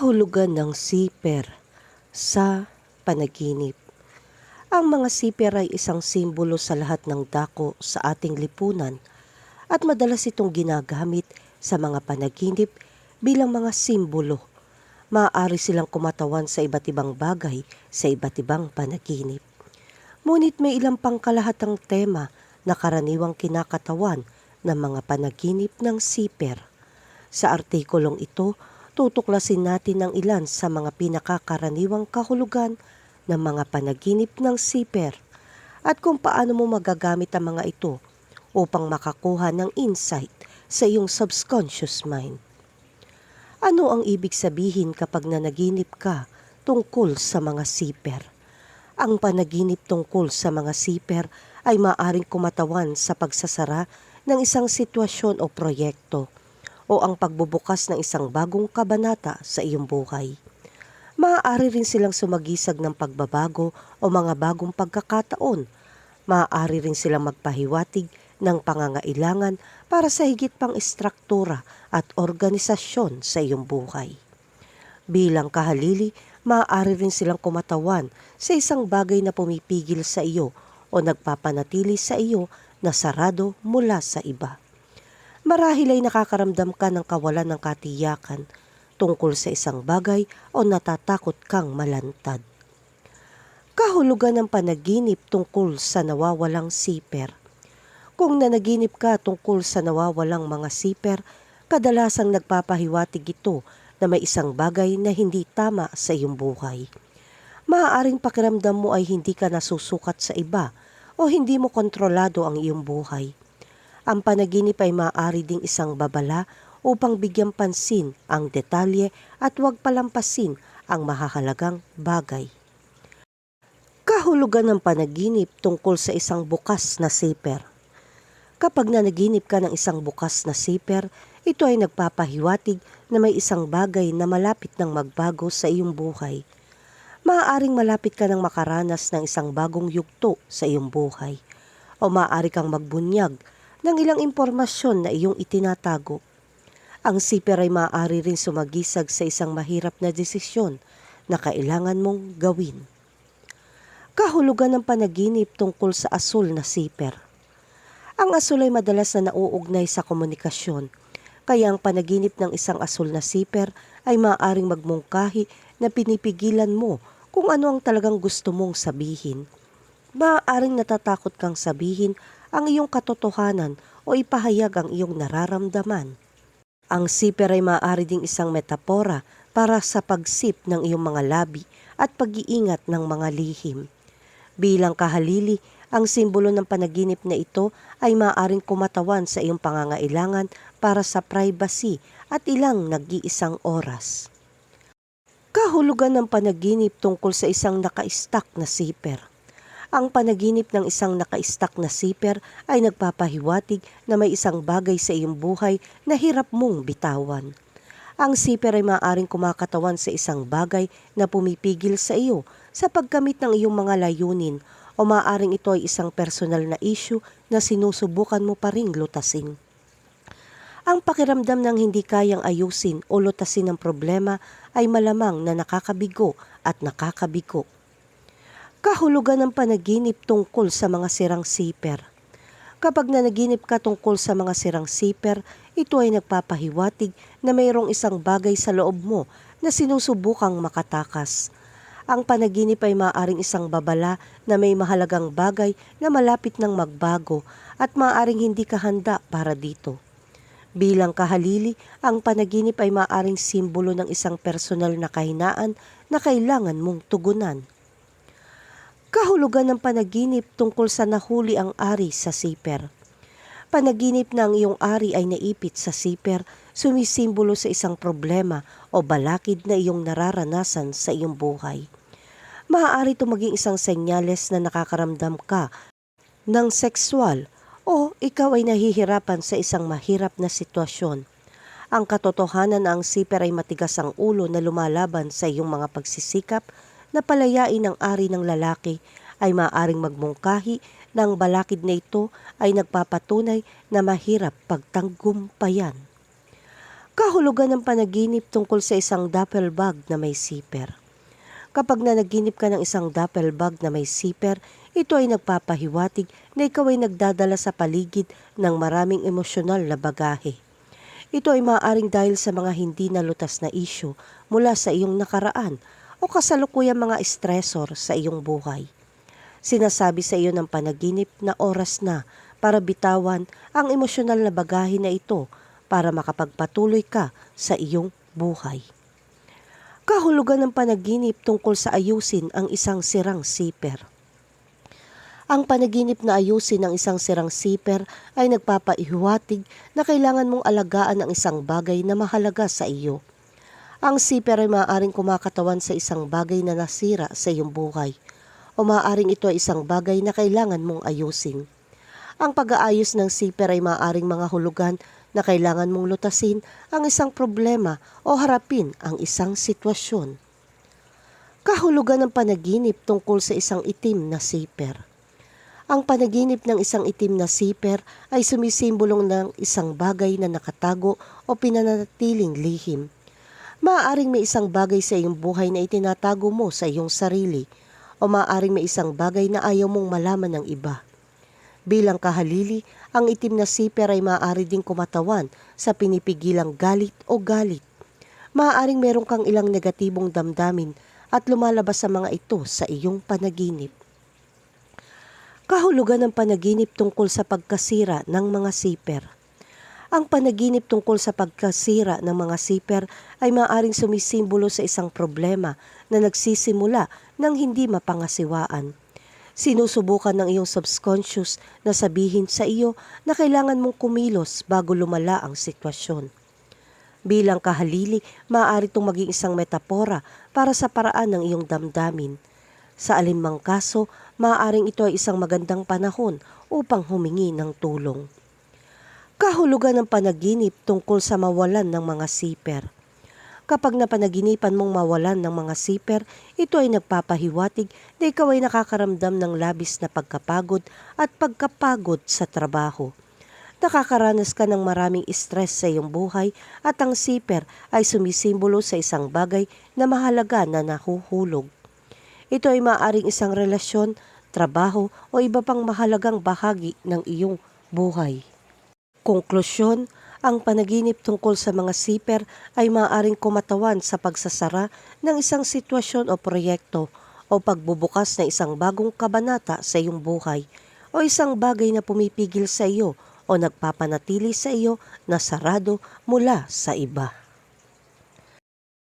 Kahulugan ng siper sa panaginip. Ang mga siper ay isang simbolo sa lahat ng dako sa ating lipunan at madalas itong ginagamit sa mga panaginip bilang mga simbolo. Maaari silang kumatawan sa iba't ibang bagay sa iba't ibang panaginip. Ngunit may ilang pangkalahatang tema na karaniwang kinakatawan ng mga panaginip ng siper. Sa artikulong ito, tutuklasin natin ang ilan sa mga pinakakaraniwang kahulugan ng mga panaginip ng siper at kung paano mo magagamit ang mga ito upang makakuha ng insight sa iyong subconscious mind. Ano ang ibig sabihin kapag nanaginip ka tungkol sa mga siper? Ang panaginip tungkol sa mga siper ay maaring kumatawan sa pagsasara ng isang sitwasyon o proyekto o ang pagbubukas ng isang bagong kabanata sa iyong buhay. Maaari rin silang sumagisag ng pagbabago o mga bagong pagkakataon. Maaari rin silang magpahiwatig ng pangangailangan para sa higit pang istruktura at organisasyon sa iyong buhay. Bilang kahalili, maaari rin silang kumatawan sa isang bagay na pumipigil sa iyo o nagpapanatili sa iyo na sarado mula sa iba. Marahil ay nakakaramdam ka ng kawalan ng katiyakan tungkol sa isang bagay o natatakot kang malantad. Kahulugan ng panaginip tungkol sa nawawalang siper. Kung nanaginip ka tungkol sa nawawalang mga siper, kadalasang nagpapahiwatig ito na may isang bagay na hindi tama sa iyong buhay. Maaaring pakiramdam mo ay hindi ka nasusukat sa iba o hindi mo kontrolado ang iyong buhay. Ang panaginip ay maaari ding isang babala upang bigyan pansin ang detalye at huwag palampasin ang mahahalagang bagay. Kahulugan ng panaginip tungkol sa isang bukas na siper. Kapag nanaginip ka ng isang bukas na siper, ito ay nagpapahiwatig na may isang bagay na malapit ng magbago sa iyong buhay. Maaaring malapit ka ng makaranas ng isang bagong yugto sa iyong buhay o maaari kang magbunyag ng ilang impormasyon na iyong itinatago. Ang siper ay maaari rin sumagisag sa isang mahirap na desisyon na kailangan mong gawin. Kahulugan ng panaginip tungkol sa asul na siper. Ang asul ay madalas na nauugnay sa komunikasyon, kaya ang panaginip ng isang asul na siper ay maaaring magmungkahi na pinipigilan mo kung ano ang talagang gusto mong sabihin. Maaaring natatakot kang sabihin ang iyong katotohanan o ipahayag ang iyong nararamdaman. Ang siper ay maaari ding isang metapora para sa pagsip ng iyong mga labi at pag-iingat ng mga lihim. Bilang kahalili, ang simbolo ng panaginip na ito ay maaaring kumatawan sa iyong pangangailangan para sa privacy at ilang nag-iisang oras. Kahulugan ng panaginip tungkol sa isang naka-stack na siper. Ang panaginip ng isang naka-stack na siper ay nagpapahiwatig na may isang bagay sa iyong buhay na hirap mong bitawan. Ang siper ay maaaring kumakatawan sa isang bagay na pumipigil sa iyo sa pagkamit ng iyong mga layunin o maaaring ito ay isang personal na issue na sinusubukan mo pa ring lutasin. Ang pakiramdam ng hindi kayang ayusin o lutasin ng problema ay malamang na nakakabigo at nakakabigo. Kahulugan ng panaginip tungkol sa mga sirang siper. Kapag nanaginip ka tungkol sa mga sirang siper, ito ay nagpapahiwatig na mayroong isang bagay sa loob mo na sinusubukang makatakas. Ang panaginip ay maaaring isang babala na may mahalagang bagay na malapit ng magbago at maaaring hindi ka handa para dito. Bilang kahalili, ang panaginip ay maaaring simbolo ng isang personal na kahinaan na kailangan mong tugunan. Kahulugan ng panaginip tungkol sa nahuli ang ari sa siper. Panaginip na ang iyong ari ay naipit sa siper, sumisimbolo sa isang problema o balakid na iyong nararanasan sa iyong buhay. Maaari ito maging isang senyales na nakakaramdam ka ng sexual o ikaw ay nahihirapan sa isang mahirap na sitwasyon. Ang katotohanan na ang siper ay matigas ang ulo na lumalaban sa iyong mga pagsisikap na palayain ang ari ng lalaki ay maaring magmungkahi ng balakid na ito ay nagpapatunay na mahirap pagtanggumpayan. Kahulugan ng panaginip tungkol sa isang duffel bag na may zipper. Kapag nanaginip ka ng isang duffel bag na may zipper, ito ay nagpapahiwatig na ikaw ay nagdadala sa paligid ng maraming emosyonal na bagahe. Ito ay maaaring dahil sa mga hindi nalutas na isyu mula sa iyong nakaraan o kasalukuyang mga stressor sa iyong buhay. Sinasabi sa iyo ng panaginip na oras na para bitawan ang emosyonal na bagahe na ito para makapagpatuloy ka sa iyong buhay. Kahulugan ng panaginip tungkol sa ayusin ang isang sirang siper. Ang panaginip na ayusin ang isang sirang siper ay nagpapaihuwatig na kailangan mong alagaan ang isang bagay na mahalaga sa iyo. Ang siper ay maaaring kumakatawan sa isang bagay na nasira sa iyong buhay o maaaring ito ay isang bagay na kailangan mong ayusin. Ang pag-aayos ng siper ay maaaring mga hulugan na kailangan mong lutasin ang isang problema o harapin ang isang sitwasyon. Kahulugan ng panaginip tungkol sa isang itim na siper. Ang panaginip ng isang itim na siper ay sumisimbolong ng isang bagay na nakatago o pinanatiling lihim. Maaaring may isang bagay sa iyong buhay na itinatago mo sa iyong sarili o maaaring may isang bagay na ayaw mong malaman ng iba. Bilang kahalili, ang itim na siper ay maaari ding kumatawan sa pinipigilang galit o galit. Maaaring meron kang ilang negatibong damdamin at lumalabas sa mga ito sa iyong panaginip. Kahulugan ng panaginip tungkol sa pagkasira ng mga siper. Ang panaginip tungkol sa pagkasira ng mga siper ay maaaring sumisimbolo sa isang problema na nagsisimula ng hindi mapangasiwaan. Sinusubukan ng iyong subconscious na sabihin sa iyo na kailangan mong kumilos bago lumala ang sitwasyon. Bilang kahalili, maaari itong maging isang metapora para sa paraan ng iyong damdamin. Sa alinmang kaso, maaaring ito ay isang magandang panahon upang humingi ng tulong. Kahulugan ng panaginip tungkol sa mawalan ng mga siper. Kapag napanaginipan mong mawalan ng mga siper, ito ay nagpapahiwatig na ikaw ay nakakaramdam ng labis na pagkapagod at pagkapagod sa trabaho. Nakakaranas ka ng maraming stress sa iyong buhay at ang siper ay sumisimbolo sa isang bagay na mahalaga na nahuhulog. Ito ay maaaring isang relasyon, trabaho o iba pang mahalagang bahagi ng iyong buhay. Konklusyon, ang panaginip tungkol sa mga siper ay maaaring kumatawan sa pagsasara ng isang sitwasyon o proyekto o pagbubukas ng isang bagong kabanata sa iyong buhay o isang bagay na pumipigil sa iyo o nagpapanatili sa iyo na sarado mula sa iba.